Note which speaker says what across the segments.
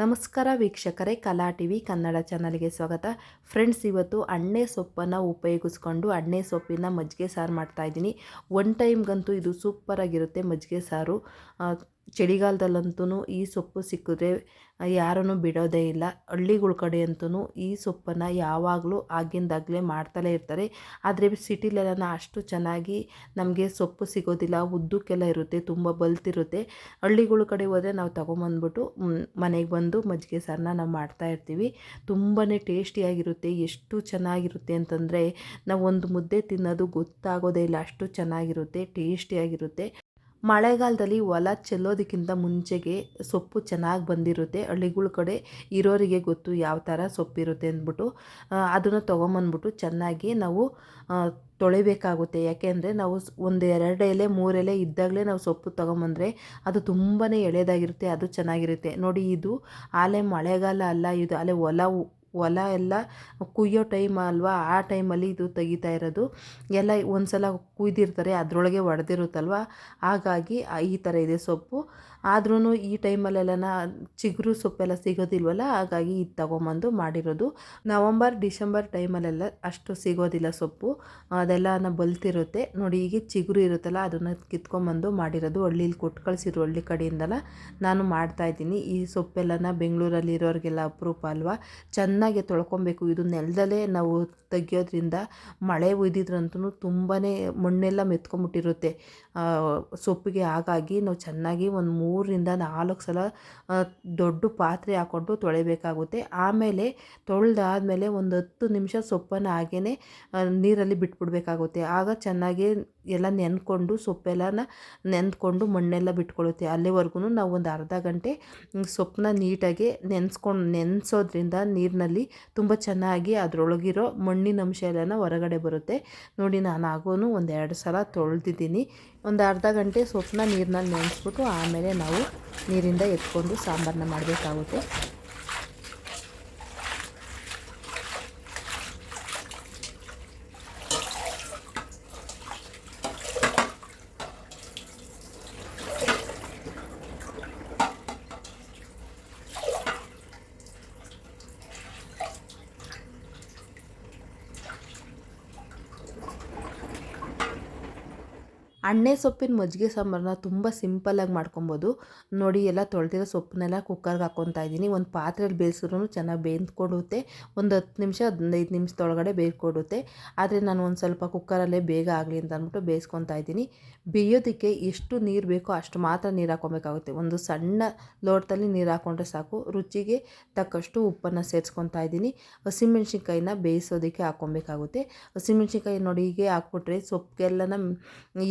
Speaker 1: ನಮಸ್ಕಾರ ವೀಕ್ಷಕರೇ, ಕಲಾ ಟಿ ವಿ ಕನ್ನಡ ಚಾನಲ್ಗೆ ಸ್ವಾಗತ. ಫ್ರೆಂಡ್ಸ್, ಇವತ್ತು ಅಣ್ಣೆ ಸೊಪ್ಪನ್ನು ಉಪಯೋಗಿಸ್ಕೊಂಡು ಅಣ್ಣೆ ಸೊಪ್ಪಿನ ಮಜ್ಜಿಗೆ ಸಾರು ಮಾಡ್ತಾಯಿದ್ದೀನಿ ಒನ್ ಟೈಮ್ಗಂತೂ ಇದು ಸೂಪರಾಗಿರುತ್ತೆ ಮಜ್ಜಿಗೆ ಸಾರು. ಚಳಿಗಾಲದಲ್ಲಂತೂ ಈ ಸೊಪ್ಪು ಸಿಕ್ಕಿದ್ರೆ ಯಾರೂ ಬಿಡೋದೇ ಇಲ್ಲ. ಹಳ್ಳಿಗಳ ಕಡೆ ಅಂತೂ ಈ ಸೊಪ್ಪನ್ನು ಯಾವಾಗಲೂ ಆಗಿಂದಾಗಲೇ ಮಾಡ್ತಲೇ ಇರ್ತಾರೆ. ಆದರೆ ಸಿಟಿಲೆಲ್ಲ ಅಷ್ಟು ಚೆನ್ನಾಗಿ ನಮಗೆ ಸೊಪ್ಪು ಸಿಗೋದಿಲ್ಲ. ಉದ್ದಕ್ಕೆಲ್ಲ ಇರುತ್ತೆ, ತುಂಬ ಬಲ್ತಿರುತ್ತೆ. ಹಳ್ಳಿಗಳ ಕಡೆ ಹೋದರೆ ನಾವು ತೊಗೊಂಬಂದ್ಬಿಟ್ಟು ಮನೆಗೆ ಬಂದು ಮಜ್ಜಿಗೆ ಸಾರನ್ನ ನಾವು ಮಾಡ್ತಾ ಇರ್ತೀವಿ. ತುಂಬಾ ಟೇಸ್ಟಿಯಾಗಿರುತ್ತೆ. ಎಷ್ಟು ಚೆನ್ನಾಗಿರುತ್ತೆ ಅಂತಂದರೆ ನಾವು ಒಂದು ಮುದ್ದೆ ತಿನ್ನೋದು ಗೊತ್ತಾಗೋದೇ ಇಲ್ಲ. ಅಷ್ಟು ಚೆನ್ನಾಗಿರುತ್ತೆ, ಟೇಸ್ಟಿಯಾಗಿರುತ್ತೆ. ಮಳೆಗಾಲದಲ್ಲಿ ಹೊಲ ಚೆಲ್ಲೋದಕ್ಕಿಂತ ಮುಂಚೆಗೆ ಸೊಪ್ಪು ಚೆನ್ನಾಗಿ ಬಂದಿರುತ್ತೆ. ಹಳ್ಳಿಗಳ ಕಡೆ ಇರೋರಿಗೆ ಗೊತ್ತು ಯಾವ ಥರ ಸೊಪ್ಪಿರುತ್ತೆ ಅಂದ್ಬಿಟ್ಟು ಅದನ್ನು ತೊಗೊಂಬಂದ್ಬಿಟ್ಟು ಚೆನ್ನಾಗಿ ನಾವು ತೊಳಿಬೇಕಾಗುತ್ತೆ. ಯಾಕೆಂದರೆ ನಾವು ಒಂದು ಎರಡು ಎಲೆ, ಮೂರು ಎಲೆ ಇದ್ದಾಗಲೇ ನಾವು ಸೊಪ್ಪು ತೊಗೊಂಬಂದರೆ ಅದು ತುಂಬಾ ಎಳೆದಾಗಿರುತ್ತೆ, ಅದು ಚೆನ್ನಾಗಿರುತ್ತೆ. ನೋಡಿ ಇದು ಆಲೆ ಮಳೆಗಾಲ ಅಲ್ಲ, ಇದು ಅಲೆ ಹೊಲ ಹೊಲ ಎಲ್ಲ ಕುಯ್ಯೋ ಟೈಮ್ ಅಲ್ವಾ, ಆ ಟೈಮಲ್ಲಿ ಇದು ತೆಗಿತಾ ಇರೋದು. ಎಲ್ಲ ಒಂದು ಸಲ ಕುಯ್ದಿರ್ತಾರೆ, ಅದರೊಳಗೆ ಒಡೆದಿರುತ್ತಲ್ವ? ಹಾಗಾಗಿ ಈ ಥರ ಇದೆ ಸೊಪ್ಪು. ಆದ್ರೂ ಈ ಟೈಮಲ್ಲೆಲ್ಲ ಚಿಗುರು ಸೊಪ್ಪೆಲ್ಲ ಸಿಗೋದಿಲ್ವಲ್ಲ, ಹಾಗಾಗಿ ಇದು ತಗೊಂಬಂದು ಮಾಡಿರೋದು. ನವಂಬರ್, ಡಿಸೆಂಬರ್ ಟೈಮಲ್ಲೆಲ್ಲ ಅಷ್ಟು ಸಿಗೋದಿಲ್ಲ ಸೊಪ್ಪು. ಅದೆಲ್ಲ ಬಲ್ತಿರುತ್ತೆ. ನೋಡಿ ಈಗ ಚಿಗುರು ಇರುತ್ತಲ್ಲ, ಅದನ್ನು ಕಿತ್ಕೊಂಬಂದು ಮಾಡಿರೋದು. ಹಳ್ಳಿಲಿ ಕೊಟ್ಟು ಕಳಿಸಿದ್ರು ಹಳ್ಳಿ ಕಡೆಯಿಂದಲ್ಲ ನಾನು ಮಾಡ್ತಾಯಿದ್ದೀನಿ ಈ ಸೊಪ್ಪೆಲ್ಲನ ಬೆಂಗಳೂರಲ್ಲಿ ಇರೋರಿಗೆಲ್ಲ ಅಪರೂಪ ಅಲ್ವಾ? ಚೆನ್ನಾಗಿ ತೊಳ್ಕೊಬೇಕು. ಇದು ನೆಲದಲ್ಲೇ ನಾವು ತೆಗಿಯೋದ್ರಿಂದ ಮಳೆ ಒಯ್ದಿದ್ರಂತೂ ತುಂಬಾ ಮಣ್ಣೆಲ್ಲ ಮೆತ್ಕೊಂಬಿಟ್ಟಿರುತ್ತೆ. ಸೊಪ್ಪಿಗೆ ಹಾಗಾಗಿ ನಾವು ಚೆನ್ನಾಗಿ ಒಂದು ಮೂರರಿಂದ ನಾಲ್ಕು ಸಲ ದೊಡ್ಡ ಪಾತ್ರೆ ಹಾಕ್ಕೊಂಡು ತೊಳಿಬೇಕಾಗುತ್ತೆ. ಆಮೇಲೆ ತೊಳೆದಾದ್ಮೇಲೆ ಒಂದು ಹತ್ತು ನಿಮಿಷ ಸೊಪ್ಪನ್ನು ಹಾಗೆಯೇ ನೀರಲ್ಲಿ ಬಿಟ್ಬಿಡ್ಬೇಕಾಗುತ್ತೆ. ಆಗ ಚೆನ್ನಾಗಿ ಎಲ್ಲ ನೆನ್ಕೊಂಡು ಸೊಪ್ಪೆಲ್ಲನ ನೆಂದ್ಕೊಂಡು ಮಣ್ಣೆಲ್ಲ ಬಿಟ್ಕೊಳ್ಳುತ್ತೆ ಅಲ್ಲಿವರೆಗೂ ನಾವು ಒಂದು ಅರ್ಧ ಗಂಟೆ ಸೊಪ್ಪನ್ನ ನೀಟಾಗಿ ನೆನೆಸ್ಕೊಂಡು, ನೆನೆಸೋದ್ರಿಂದ ನೀರಿನಲ್ಲಿ ತುಂಬ ಚೆನ್ನಾಗಿ ಅದರೊಳಗಿರೋ ಮಣ್ಣಿನ ಅಂಶ ಎಲ್ಲನ ಹೊರಗಡೆ ಬರುತ್ತೆ. ನೋಡಿ ನಾನು ಆಗೋನು ಒಂದು ಎರಡು ಸಲ ತೊಳೆದಿದ್ದೀನಿ. ಒಂದು ಅರ್ಧ ಗಂಟೆ ಸೊಪ್ಪನ್ನ ನೀರಿನಲ್ಲಿ ನೆನೆಸ್ಬಿಟ್ಟು ಆಮೇಲೆ ನಾವು ನೀರಿಂದ ಎತ್ಕೊಂಡು ಸಾಂಬಾರನ್ನ ಮಾಡಬೇಕಾಗುತ್ತೆ. ಅಣ್ಣೆ ಸೊಪ್ಪಿನ ಮಜ್ಜಿಗೆ ಸಾಂಬಾರನ್ನ ತುಂಬ ಸಿಂಪಲ್ಲಾಗಿ ಮಾಡ್ಕೊಬೋದು. ನೋಡಿ, ಎಲ್ಲ ತೊಳೆದಿರೋ ಸೊಪ್ಪನ್ನೆಲ್ಲ ಕುಕ್ಕರ್ಗೆ ಹಾಕ್ಕೊತಾ ಇದ್ದೀನಿ. ಒಂದು ಪಾತ್ರೆಯಲ್ಲಿ ಬೇಯಿಸಿದ್ರು ಚೆನ್ನಾಗಿ ಬೇಯ್ದುಕೊಡುತ್ತೆ. ಒಂದು ಹತ್ತು ನಿಮಿಷ, ಹದಿನೈದು ನಿಮಿಷದೊಳಗಡೆ ಬೇಯ್ಕೊಡುತ್ತೆ ಆದರೆ ನಾನು ಒಂದು ಸ್ವಲ್ಪ ಕುಕ್ಕರಲ್ಲೇ ಬೇಗ ಆಗಲಿ ಅಂತ ಅಂದ್ಬಿಟ್ಟು ಬೇಯಿಸ್ಕೊತಾ ಇದ್ದೀನಿ. ಬೇಯೋದಕ್ಕೆ ಎಷ್ಟು ನೀರು ಬೇಕೋ ಅಷ್ಟು ಮಾತ್ರ ನೀರು ಹಾಕ್ಕೊಬೇಕಾಗುತ್ತೆ. ಒಂದು ಸಣ್ಣ ಲೋಟದಲ್ಲಿ ನೀರು ಹಾಕ್ಕೊಂಡ್ರೆ ಸಾಕು. ರುಚಿಗೆ ತಕ್ಕಷ್ಟು ಉಪ್ಪನ್ನು ಸೇರಿಸ್ಕೊತಾ ಇದ್ದೀನಿ. ಹಸಿಮೆಣ್ಸಿನ್ಕಾಯಿನ ಬೇಯಿಸೋದಕ್ಕೆ ಹಾಕ್ಕೊಬೇಕಾಗುತ್ತೆ. ಹಸಿಮೆಣ್ಸಿನ್ಕಾಯಿ ನೋಡಿ ಹೀಗೆ ಹಾಕ್ಬಿಟ್ರೆ ಸೊಪ್ಪಿಗೆಲ್ಲನ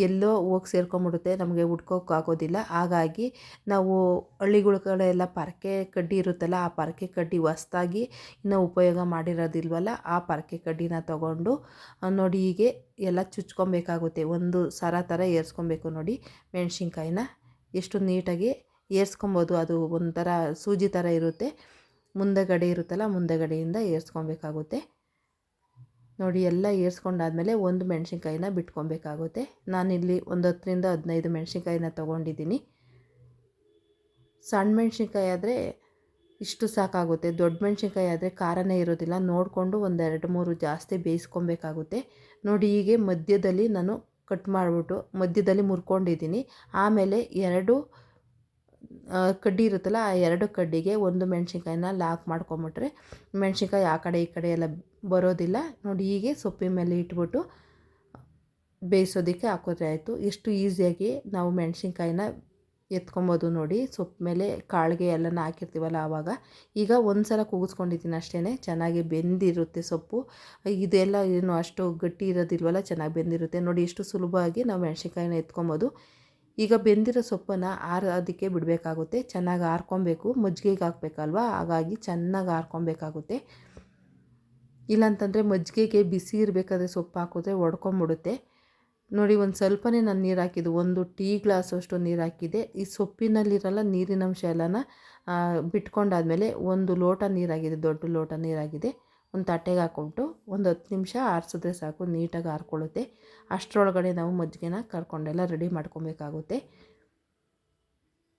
Speaker 1: ಎಲ್ಲೋ ಹೋಗಿ ಸೇರ್ಕೊಂಬಿಡುತ್ತೆ, ನಮಗೆ ಹುಡ್ಕೋಕೆ ಆಗೋದಿಲ್ಲ. ಹಾಗಾಗಿ ನಾವು ಹಳ್ಳಿಗಳ ಕಡೆ ಎಲ್ಲ ಪರಕೆ ಕಡ್ಡಿ ಇರುತ್ತಲ್ಲ, ಆ ಪರಕೆ ಕಡ್ಡಿ ಹೊಸ್ದಾಗಿ ಇನ್ನೂ ಉಪಯೋಗ ಮಾಡಿರೋದಿಲ್ವಲ್ಲ, ಆ ಪರಕೆ ಕಡ್ಡಿನ ತಗೊಂಡು ನೋಡಿ ಹೀಗೆ ಎಲ್ಲ ಚುಚ್ಕೊಬೇಕಾಗುತ್ತೆ. ಒಂದು ಸರ ಥರ ಏರ್ಸ್ಕೊಬೇಕು ನೋಡಿ ಮೆಣಸಿನ್ಕಾಯಿನ. ಎಷ್ಟು ನೀಟಾಗಿ ಏರ್ಸ್ಕೊಬೋದು, ಅದು ಒಂಥರ ಸೂಜಿ ಥರ ಇರುತ್ತೆ. ಮುಂದೆಗಡೆ ಇರುತ್ತಲ್ಲ, ಮುಂದೆಗಡೆಯಿಂದ ಏರ್ಸ್ಕೊಬೇಕಾಗುತ್ತೆ. ನೋಡಿ ಎಲ್ಲ ಏರ್ಸ್ಕೊಂಡಾದಮೇಲೆ ಒಂದು ಮೆಣಸಿನ್ಕಾಯಿನ ಬಿಟ್ಕೊಬೇಕಾಗುತ್ತೆ. ನಾನಿಲ್ಲಿ ಒಂದು ಹತ್ತರಿಂದ ಹದಿನೈದು ಮೆಣಸಿನ್ಕಾಯಿನ ತೊಗೊಂಡಿದ್ದೀನಿ. ಸಣ್ಣ ಮೆಣಸಿನ್ಕಾಯಿ ಆದರೆ ಇಷ್ಟು ಸಾಕಾಗುತ್ತೆ. ದೊಡ್ಡ ಮೆಣಸಿನ್ಕಾಯಿ ಆದರೆ ಖಾರನೇ ಇರೋದಿಲ್ಲ. ನೋಡಿಕೊಂಡು ಒಂದೆರಡು ಮೂರು ಜಾಸ್ತಿ ಬೇಯಿಸ್ಕೊಬೇಕಾಗುತ್ತೆ. ನೋಡಿ ಹೀಗೆ ಮಧ್ಯದಲ್ಲಿ ನಾನು ಕಟ್ ಮಾಡಿಬಿಟ್ಟು ಮಧ್ಯದಲ್ಲಿ ಮುರ್ಕೊಂಡಿದ್ದೀನಿ. ಆಮೇಲೆ ಎರಡು ಕಡ್ಡಿ ಇರುತ್ತಲ್ಲ, ಆ ಎರಡು ಕಡ್ಡಿಗೆ ಒಂದು ಮೆಣಸಿನ್ಕಾಯಿನ ಲಾಕ್ ಮಾಡ್ಕೊಂಬಿಟ್ರೆ, ಮೆಣಸಿನ್ಕಾಯಿ ಆ ಕಡೆ ಈ ಕಡೆ ಎಲ್ಲ ಬರೋದಿಲ್ಲ. ನೋಡಿ, ಹೀಗೆ ಸೊಪ್ಪಿನ ಮೇಲೆ ಇಟ್ಬಿಟ್ಟು ಬೇಯಿಸೋದಕ್ಕೆ ಹಾಕೋದ್ರೆ ಆಯಿತು. ಎಷ್ಟು ಈಸಿಯಾಗಿ ನಾವು ಮೆಣಸಿನ್ಕಾಯಿನ ಎತ್ಕೊಬೋದು ನೋಡಿ. ಸೊಪ್ಪು ಮೇಲೆ ಕಾಳಿಗೆ ಎಲ್ಲನ ಹಾಕಿರ್ತೀವಲ್ಲ ಆವಾಗ. ಈಗ ಒಂದು ಸಲ ಕೂಗಿಸ್ಕೊಂಡಿದ್ದೀನಿ ಅಷ್ಟೇ ಚೆನ್ನಾಗಿ ಬೆಂದಿರುತ್ತೆ ಸೊಪ್ಪು. ಇದೆಲ್ಲ ಏನು ಅಷ್ಟು ಗಟ್ಟಿ ಇರೋದಿಲ್ವಲ್ಲ, ಚೆನ್ನಾಗಿ ಬೆಂದಿರುತ್ತೆ. ನೋಡಿ ಎಷ್ಟು ಸುಲಭವಾಗಿ ನಾವು ಮೆಣಸಿನ್ಕಾಯಿನ ಎತ್ಕೊಬೋದು. ಈಗ ಬೆಂದಿರೋ ಸೊಪ್ಪನ್ನು ಆರೋದಕ್ಕೆ ಬಿಡಬೇಕಾಗುತ್ತೆ. ಚೆನ್ನಾಗಿ ಆರ್ಕೊಬೇಕು. ಮಜ್ಜಿಗೆಗೆ ಹಾಕ್ಬೇಕಲ್ವಾ? ಹಾಗಾಗಿ ಚೆನ್ನಾಗಿ ಆರ್ಕೊಬೇಕಾಗುತ್ತೆ. ಇಲ್ಲಾಂತಂದರೆ ಮಜ್ಜಿಗೆಗೆ ಬಿಸಿ ಇರಬೇಕಾದ್ರೆ ಸೊಪ್ಪು ಹಾಕಿದ್ರೆ ಒಡ್ಕೊಂಬಿಡುತ್ತೆ. ನೋಡಿ, ಒಂದು ಸ್ವಲ್ಪನೇ ನಾನು ನೀರು ಹಾಕಿದ್ದು. ಒಂದು ಟೀ ಗ್ಲಾಸ್ ಅಷ್ಟು ನೀರು ಹಾಕಿದೆ ಈ ಸೊಪ್ಪಿನಲ್ಲಿರಲ್ಲ ನೀರಿನ ಅಂಶ ಎಲ್ಲನ ಬಿಟ್ಕೊಂಡಾದ್ಮೇಲೆ ಒಂದು ಲೋಟ ನೀರಾಗಿದೆ ದೊಡ್ಡ ಲೋಟ ನೀರಾಗಿದೆ ಒಂದು ತಟ್ಟೆಗೆ ಹಾಕ್ಕೊಂಡು ಒಂದು ಹತ್ತು ನಿಮಿಷ ಆರಿಸಿದ್ರೆ ಸಾಕು, ನೀಟಾಗಿ ಆರ್ಕೊಳ್ಳುತ್ತೆ. ಅಷ್ಟರೊಳಗಡೆ ನಾವು ಮಜ್ಜಿಗೆನ ಕರ್ಕೊಂಡೆಲ್ಲ ರೆಡಿ ಮಾಡ್ಕೊಬೇಕಾಗುತ್ತೆ.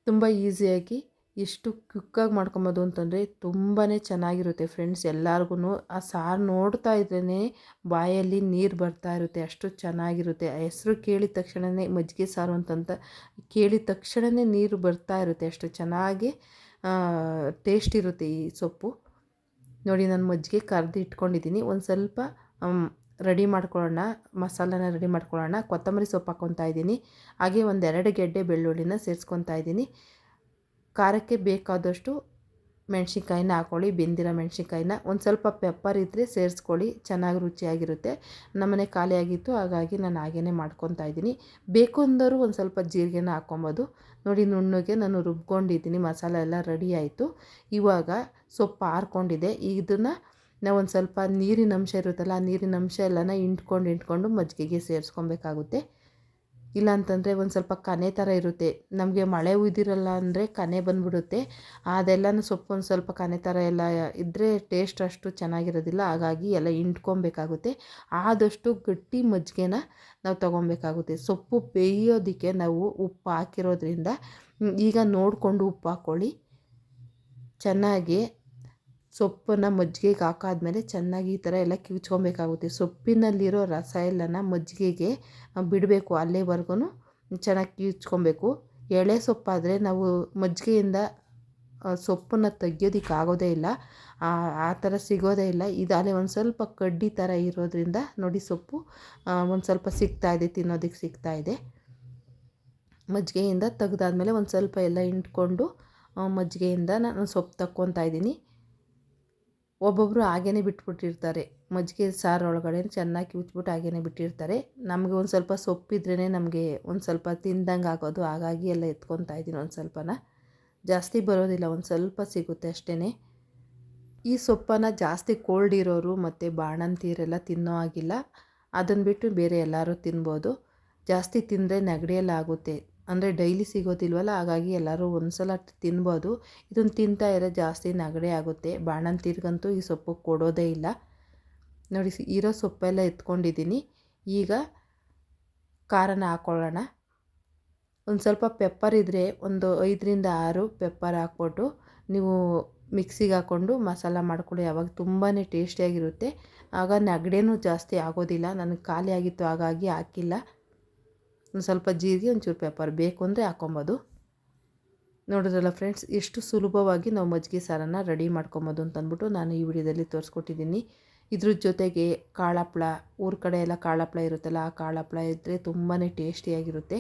Speaker 1: ತುಂಬ ಈಸಿಯಾಗಿ ಎಷ್ಟು ಕ್ವಿಕ್ಕಾಗಿ ಮಾಡ್ಕೊಬೋದು ಅಂತಂದರೆ ತುಂಬಾ ಚೆನ್ನಾಗಿರುತ್ತೆ ಫ್ರೆಂಡ್ಸ್ ಎಲ್ಲರಿಗೂ ಆ ಸಾರು ನೋಡ್ತಾ ಇದ್ರೇ ಬಾಯಲ್ಲಿ ನೀರು ಬರ್ತಾ ಇರುತ್ತೆ, ಅಷ್ಟು ಚೆನ್ನಾಗಿರುತ್ತೆ. ಆ ಹೆಸ್ರು ಕೇಳಿದ ತಕ್ಷಣವೇ ಮಜ್ಜಿಗೆ ಸಾರು ಅಂತಂತ ಕೇಳಿದ ತಕ್ಷಣವೇ ನೀರು ಬರ್ತಾ ಇರುತ್ತೆ, ಅಷ್ಟು ಚೆನ್ನಾಗಿ ಟೇಸ್ಟ್ ಇರುತ್ತೆ ಈ ಸೊಪ್ಪು. ನೋಡಿ ನಾನು ಮಜ್ಜಿಗೆ ಕರೆದು ಇಟ್ಕೊಂಡಿದ್ದೀನಿ. ಒಂದು ಸ್ವಲ್ಪ ರೆಡಿ ಮಾಡ್ಕೊಳ್ಳೋಣ, ಮಸಾಲನ ರೆಡಿ ಮಾಡ್ಕೊಳ್ಳೋಣ. ಕೊತ್ತಂಬರಿ ಸೊಪ್ಪು ಹಾಕ್ಕೊತಾ ಇದ್ದೀನಿ. ಹಾಗೆ ಒಂದೆರಡು ಗೆಡ್ಡೆ ಬೆಳ್ಳುಳ್ಳಿನ ಸೇರಿಸ್ಕೊತಾ ಇದ್ದೀನಿ. ಖಾರಕ್ಕೆ ಬೇಕಾದಷ್ಟು ಮೆಣಸಿನ್ಕಾಯಿನ ಹಾಕ್ಕೊಳ್ಳಿ ಬೆಂದಿರೋ ಮೆಣಸಿನ್ಕಾಯಿನ. ಒಂದು ಸ್ವಲ್ಪ ಪೆಪ್ಪರ್ ಇದ್ದರೆ ಸೇರಿಸ್ಕೊಳ್ಳಿ, ಚೆನ್ನಾಗಿ ರುಚಿಯಾಗಿರುತ್ತೆ. ನಮ್ಮನೆ ಖಾಲಿಯಾಗಿತ್ತು, ಹಾಗಾಗಿ ನಾನು ಹಾಗೇ ಮಾಡ್ಕೊತಾ ಇದ್ದೀನಿ. ಬೇಕು ಅಂದರೂ ಒಂದು ಸ್ವಲ್ಪ ಜೀರಿಗೆನ ಹಾಕ್ಕೊಬೋದು. ನೋಡಿ, ನುಣ್ಣಗೆ ನಾನು ರುಬ್ಕೊಂಡಿದ್ದೀನಿ, ಮಸಾಲೆ ಎಲ್ಲ ರೆಡಿ ಆಯಿತು. ಇವಾಗ ಸೊಪ್ಪು ಆರ್ಕೊಂಡಿದೆ. ಇದನ್ನು ನಾವು ಒಂದು ಸ್ವಲ್ಪ ನೀರಿನ ಅಂಶ ಇರುತ್ತಲ್ಲ, ಆ ನೀರಿನ ಅಂಶ ಎಲ್ಲನ ಇಂಟ್ಕೊಂಡು ಇಂಟ್ಕೊಂಡು ಮಜ್ಜಿಗೆಗೆ ಸೇರಿಸ್ಕೊಬೇಕಾಗುತ್ತೆ. ಇಲ್ಲ ಅಂತಂದರೆ ಒಂದು ಸ್ವಲ್ಪ ಕನೆ ಥರ ಇರುತ್ತೆ. ನಮಗೆ ಮಳೆ ಉಯ್ದಿರಲ್ಲ ಅಂದರೆ ಕನೆ ಬಂದುಬಿಡುತ್ತೆ. ಅದೆಲ್ಲನೂ ಸೊಪ್ಪು ಒಂದು ಸ್ವಲ್ಪ ಕನೆ ಥರ ಎಲ್ಲ ಇದ್ದರೆ ಟೇಸ್ಟ್ ಅಷ್ಟು ಚೆನ್ನಾಗಿರೋದಿಲ್ಲ. ಹಾಗಾಗಿ ಎಲ್ಲ ಹಿಂಡ್ಕೊಬೇಕಾಗುತ್ತೆ. ಆದಷ್ಟು ಗಟ್ಟಿ ಮಜ್ಜಿಗೆನ ನಾವು ತೊಗೊಬೇಕಾಗುತ್ತೆ. ಸೊಪ್ಪು ಬೇಯೋದಕ್ಕೆ ನಾವು ಉಪ್ಪು ಹಾಕಿರೋದ್ರಿಂದ ಈಗ ನೋಡಿಕೊಂಡು ಉಪ್ಪು ಹಾಕ್ಕೊಳ್ಳಿ ಚೆನ್ನಾಗಿ ಸೊಪ್ಪನ್ನು ಮಜ್ಜಿಗೆಗೆ ಹಾಕಾದ್ಮೇಲೆ ಚೆನ್ನಾಗಿ ಈ ಥರ ಎಲ್ಲ ಕಿವಿಚ್ಕೊಬೇಕಾಗುತ್ತೆ. ಸೊಪ್ಪಿನಲ್ಲಿರೋ ರಸ ಎಲ್ಲನ ಮಜ್ಜಿಗೆಗೆ ಬಿಡಬೇಕು ಅಲ್ಲಿವರೆಗೂ ಚೆನ್ನಾಗಿ ಕಿವಿಚ್ಕೊಬೇಕು. ಎಳೆ ಸೊಪ್ಪಾದರೆ ನಾವು ಮಜ್ಜಿಗೆಯಿಂದ ಸೊಪ್ಪನ್ನು ತೆಗಿಯೋದಕ್ಕೆ ಆಗೋದೇ ಇಲ್ಲ. ಆ ಥರ ಸಿಗೋದೇ ಇಲ್ಲ. ಇದಾಗಲೇ ಒಂದು ಸ್ವಲ್ಪ ಕಡ್ಡಿ ಥರ ಇರೋದ್ರಿಂದ ನೋಡಿ ಸೊಪ್ಪು ಒಂದು ಸ್ವಲ್ಪ ಸಿಗ್ತಾಯಿದೆ ತಿನ್ನೋದಕ್ಕೆ ಸಿಗ್ತಾಯಿದೆ ಮಜ್ಜಿಗೆಯಿಂದ ತೆಗ್ದಾದ್ಮೇಲೆ ಒಂದು ಸ್ವಲ್ಪ ಎಲ್ಲ ಹಿಂಡ್ಕೊಂಡು ಮಜ್ಜಿಗೆಯಿಂದ ನಾನು ಸೊಪ್ಪು ತಕ್ಕೊತಾ ಇದ್ದೀನಿ. ಒಬ್ಬೊಬ್ಬರು ಹಾಗೇ ಬಿಟ್ಬಿಟ್ಟಿರ್ತಾರೆ. ಮಜ್ಜಿಗೆ ಸಾರು ಒಳಗಡೆ ಚೆನ್ನಾಗಿ ಕಿವುಚ್ಬಿಟ್ಟು ಹಾಗೇನೆ ಬಿಟ್ಟಿರ್ತಾರೆ. ನಮಗೆ ಒಂದು ಸ್ವಲ್ಪ ಸೊಪ್ಪಿದ್ರೇ ನಮಗೆ ಒಂದು ಸ್ವಲ್ಪ ತಿಂದಂಗೆ ಆಗೋದು. ಹಾಗಾಗಿ ಎಲ್ಲ ಎತ್ಕೊತಾ ಇದ್ದೀನಿ ಒಂದು ಸ್ವಲ್ಪನ. ಜಾಸ್ತಿ ಬರೋದಿಲ್ಲ, ಒಂದು ಸ್ವಲ್ಪ ಸಿಗುತ್ತೆ ಅಷ್ಟೇ ಈ ಸೊಪ್ಪನ್ನು ಜಾಸ್ತಿ ಕೋಲ್ಡ್ ಇರೋರು ಮತ್ತು ಬಾಣಂತೀರೆಲ್ಲ ತಿನ್ನೋ ಆಗಿಲ್ಲ ಅದನ್ನು ಬಿಟ್ಟು ಬೇರೆ ಎಲ್ಲರೂ ತಿನ್ಬೋದು. ಜಾಸ್ತಿ ತಿಂದರೆ ನೆಗಡಿಯೆಲ್ಲ ಆಗುತ್ತೆ ಅಂದರೆ ಡೈಲಿ ಸಿಗೋದಿಲ್ವಲ್ಲ, ಹಾಗಾಗಿ ಎಲ್ಲರೂ ಒಂದು ಸಲ ತಿನ್ಬೋದು. ಇದನ್ನು ತಿಂತಾ ಇರೋ ಜಾಸ್ತಿ ನಗಡೆ ಆಗುತ್ತೆ. ಬಾಣಂತಿರ್ಗಂತೂ ಈ ಸೊಪ್ಪು ಕೊಡೋದೇ ಇಲ್ಲ. ನೋಡಿ ಇರೋ ಸೊಪ್ಪೆಲ್ಲ ಎತ್ಕೊಂಡಿದ್ದೀನಿ. ಈಗ ಖಾರನ ಹಾಕ್ಕೊಳ್ಳೋಣ ಒಂದು ಸ್ವಲ್ಪ ಪೆಪ್ಪರ್ ಇದ್ದರೆ ಒಂದು ಐದರಿಂದ ಆರು ಪೆಪ್ಪರ್ ಹಾಕ್ಬಿಟ್ಟು ನೀವು ಮಿಕ್ಸಿಗೆ ಹಾಕ್ಕೊಂಡು ಮಸಾಲ ಮಾಡ್ಕೊಳ್ಳಿ. ಯಾವಾಗ ತುಂಬಾ ಟೇಸ್ಟಿಯಾಗಿರುತ್ತೆ ಆಗ ನಗಡೆನೂ ಜಾಸ್ತಿ ಆಗೋದಿಲ್ಲ. ನನಗೆ ಖಾಲಿ ಆಗಿತ್ತು, ಹಾಗಾಗಿ ಹಾಕಿಲ್ಲ. ಒಂದು ಸ್ವಲ್ಪ ಜೀರಿಗೆ, ಒಂಚೂರು ಪೆಪ್ಪರ್ ಬೇಕು ಅಂದರೆ ಹಾಕೊಬೋದು. ನೋಡಿದ್ರಲ್ಲ ಫ್ರೆಂಡ್ಸ್ ಎಷ್ಟು ಸುಲಭವಾಗಿ ನಾವು ಮಜ್ಜಿಗೆ ಸಾರನ್ನು ರೆಡಿ ಮಾಡ್ಕೊಬೋದು ಅಂತಂದ್ಬಿಟ್ಟು ನಾನು ಈ ವಿಡಿಯೋದಲ್ಲಿ ತೋರಿಸ್ಕೊಟ್ಟಿದ್ದೀನಿ. ಇದ್ರ ಜೊತೆಗೆ ಕಾಳಪ್ಳ ಊರ ಕಡೆ ಎಲ್ಲ ಕಾಳಪ್ಳ ಇರುತ್ತಲ್ಲ, ಆ ಕಾಳಪ್ಳ ಇದ್ದರೆ ತುಂಬಾ ಟೇಸ್ಟಿಯಾಗಿರುತ್ತೆ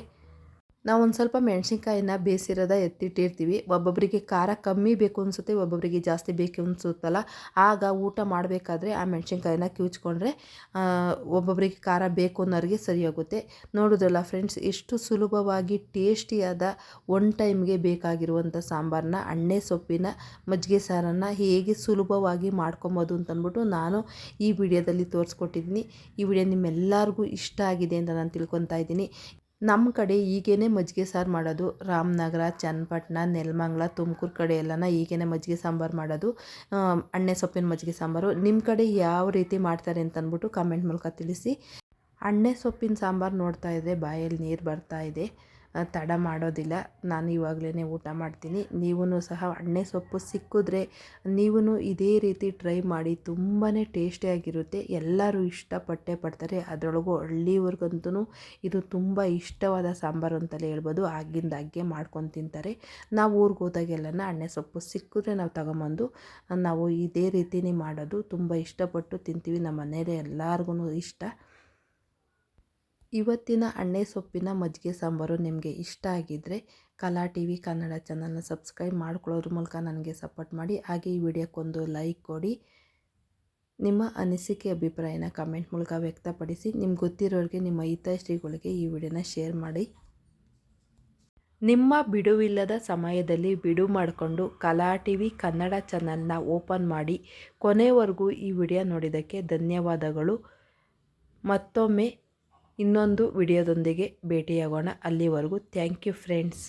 Speaker 1: ನಾವು ಒಂದು ಸ್ವಲ್ಪ ಮೆಣಸಿನ್ಕಾಯಿನ ಬೇಯಿಸಿರೋದ ಎತ್ತಿಟ್ಟಿರ್ತೀವಿ. ಒಬ್ಬೊಬ್ಬರಿಗೆ ಖಾರ ಕಮ್ಮಿ ಬೇಕು ಅನಿಸುತ್ತೆ ಒಬ್ಬೊಬ್ಬರಿಗೆ ಜಾಸ್ತಿ ಬೇಕು ಅನಿಸುತ್ತಲ್ಲ. ಆಗ ಊಟ ಮಾಡಬೇಕಾದ್ರೆ ಆ ಮೆಣಸಿನ್ಕಾಯಿನ ಕಿವುಚ್ಕೊಂಡ್ರೆ ಒಬ್ಬೊಬ್ಬರಿಗೆ ಖಾರ ಬೇಕು ಅನ್ನೋರಿಗೆ ಸರಿ ಹೋಗುತ್ತೆ ನೋಡೋದ್ರಲ್ಲ ಫ್ರೆಂಡ್ಸ್ ಎಷ್ಟು ಸುಲಭವಾಗಿ ಟೇಸ್ಟಿಯಾದ ಒನ್ ಟೈಮ್ಗೆ ಬೇಕಾಗಿರುವಂಥ ಸಾಂಬಾರನ್ನ ಅಣ್ಣೆ ಸೊಪ್ಪಿನ, ಮಜ್ಜಿಗೆ ಸಾರನ್ನು ಹೇಗೆ ಸುಲಭವಾಗಿ ಮಾಡ್ಕೊಬೋದು ಅಂತಂದ್ಬಿಟ್ಟು ನಾನು ಈ ವಿಡಿಯೋದಲ್ಲಿ ತೋರಿಸ್ಕೊಟ್ಟಿದ್ದೀನಿ. ಈ ವಿಡಿಯೋ ನಿಮ್ಮೆಲ್ಲರಿಗೂ ಇಷ್ಟ ಆಗಿದೆ ಅಂತ ನಾನು ತಿಳ್ಕೊತಾ ಇದ್ದೀನಿ. ನಮ್ಮ ಕಡೆ ಈಗೇನೆ ಮಜ್ಜಿಗೆ ಸಾರು ಮಾಡೋದು. ರಾಮನಗರ ಚನ್ನಪಟ್ಟಣ ನೆಲಮಂಗ್ಲ, ತುಮಕೂರು ಕಡೆ ಎಲ್ಲನ ಈಗೇನೆ ಮಜ್ಜಿಗೆ ಸಾಂಬಾರು ಮಾಡೋದು. ಅಣ್ಣೆ ಸೊಪ್ಪಿನ ಮಜ್ಜಿಗೆ ಸಾಂಬಾರು. ನಿಮ್ಮ ಕಡೆ ಯಾವ ರೀತಿ ಮಾಡ್ತಾರೆ ಅಂತ ಅಂದ್ಬಿಟ್ಟು ಕಮೆಂಟ್ ಮೂಲಕ ತಿಳಿಸಿ. ಅಣ್ಣೆ ಸೊಪ್ಪಿನ ಸಾಂಬಾರು ನೋಡ್ತಾ ಇದ್ದರೆ ಬಾಯಲ್ಲಿ ನೀರು ಬರ್ತಾ ಇದೆ. ತಡ ಮಾಡೋದಿಲ್ಲ. ನಾನು ಇವಾಗಲೇ ಊಟ ಮಾಡ್ತೀನಿ. ನೀವೂ ಸಹ ಅಣ್ಣೆ ಸೊಪ್ಪು ಸಿಕ್ಕಿದ್ರೆ ನೀವೂ ಇದೇ ರೀತಿ ಟ್ರೈ ಮಾಡಿ. ತುಂಬಾ ಟೇಸ್ಟಿಯಾಗಿರುತ್ತೆ ಎಲ್ಲರೂ ಇಷ್ಟಪಟ್ಟೆ ಪಡ್ತಾರೆ. ಅದರೊಳಗೂ ಹಳ್ಳಿವರೆಗಂತೂ ಇದು ತುಂಬ ಇಷ್ಟವಾದ ಸಾಂಬಾರು ಅಂತಲೇ ಹೇಳ್ಬೋದು. ಆಗಿಂದಾಗೆ ಮಾಡ್ಕೊಂಡು ತಿಂತಾರೆ. ನಾವು ಊರಿಗೆ ಹೋದಾಗೆಲ್ಲನ ಅಣ್ಣೆ ಸೊಪ್ಪು ಸಿಕ್ಕಿದ್ರೆ ನಾವು ತಗೊಂಬಂದು ನಾವು ಇದೇ ರೀತಿನೇ ಮಾಡೋದು. ತುಂಬ ಇಷ್ಟಪಟ್ಟು ತಿಂತೀವಿ. ನಮ್ಮ ಮನೆಯಲ್ಲೇ ಎಲ್ಲರಿಗೂ ಇಷ್ಟ. ಇವತ್ತಿನ ಅಣ್ಣೆ ಸೊಪ್ಪಿನ ಮಜ್ಜಿಗೆ ಸಾಂಬಾರು ನಿಮಗೆ ಇಷ್ಟ ಆಗಿದ್ದರೆ ಕಲಾ ಟಿ ವಿ ಕನ್ನಡ ಚಾನಲ್ನ ಸಬ್ಸ್ಕ್ರೈಬ್ ಮಾಡ್ಕೊಳ್ಳೋದ್ರ ಮೂಲಕ ನನಗೆ ಸಪೋರ್ಟ್ ಮಾಡಿ. ಹಾಗೆ ಈ ವಿಡಿಯೋಕ್ಕೊಂದು ಲೈಕ್ ಕೊಡಿ. ನಿಮ್ಮ ಅನಿಸಿಕೆ, ಅಭಿಪ್ರಾಯನ ಕಮೆಂಟ್ ಮೂಲಕ ವ್ಯಕ್ತಪಡಿಸಿ. ನಿಮ್ಗೆ ಗೊತ್ತಿರೋರಿಗೆ, ನಿಮ್ಮ ಹಿತೈಷಿಗಳಿಗೆ ಈ ವಿಡಿಯೋನ ಶೇರ್ ಮಾಡಿ. ನಿಮ್ಮ ಬಿಡುವಿಲ್ಲದ ಸಮಯದಲ್ಲಿ ಬಿಡು ಮಾಡಿಕೊಂಡು ಕಲಾ ಟಿ ವಿ ಕನ್ನಡ ಚಾನಲ್ನ ಓಪನ್ ಮಾಡಿ. ಕೊನೆವರೆಗೂ ಈ ವಿಡಿಯೋ ನೋಡಿದ್ದಕ್ಕೆ ಧನ್ಯವಾದಗಳು. ಮತ್ತೊಮ್ಮೆ ಇನ್ನೊಂದು ವಿಡಿಯೋದೊಂದಿಗೆ ಭೇಟಿಯಾಗೋಣ. ಅಲ್ಲಿವರೆಗೂ ಥ್ಯಾಂಕ್ ಯು ಫ್ರೆಂಡ್ಸ್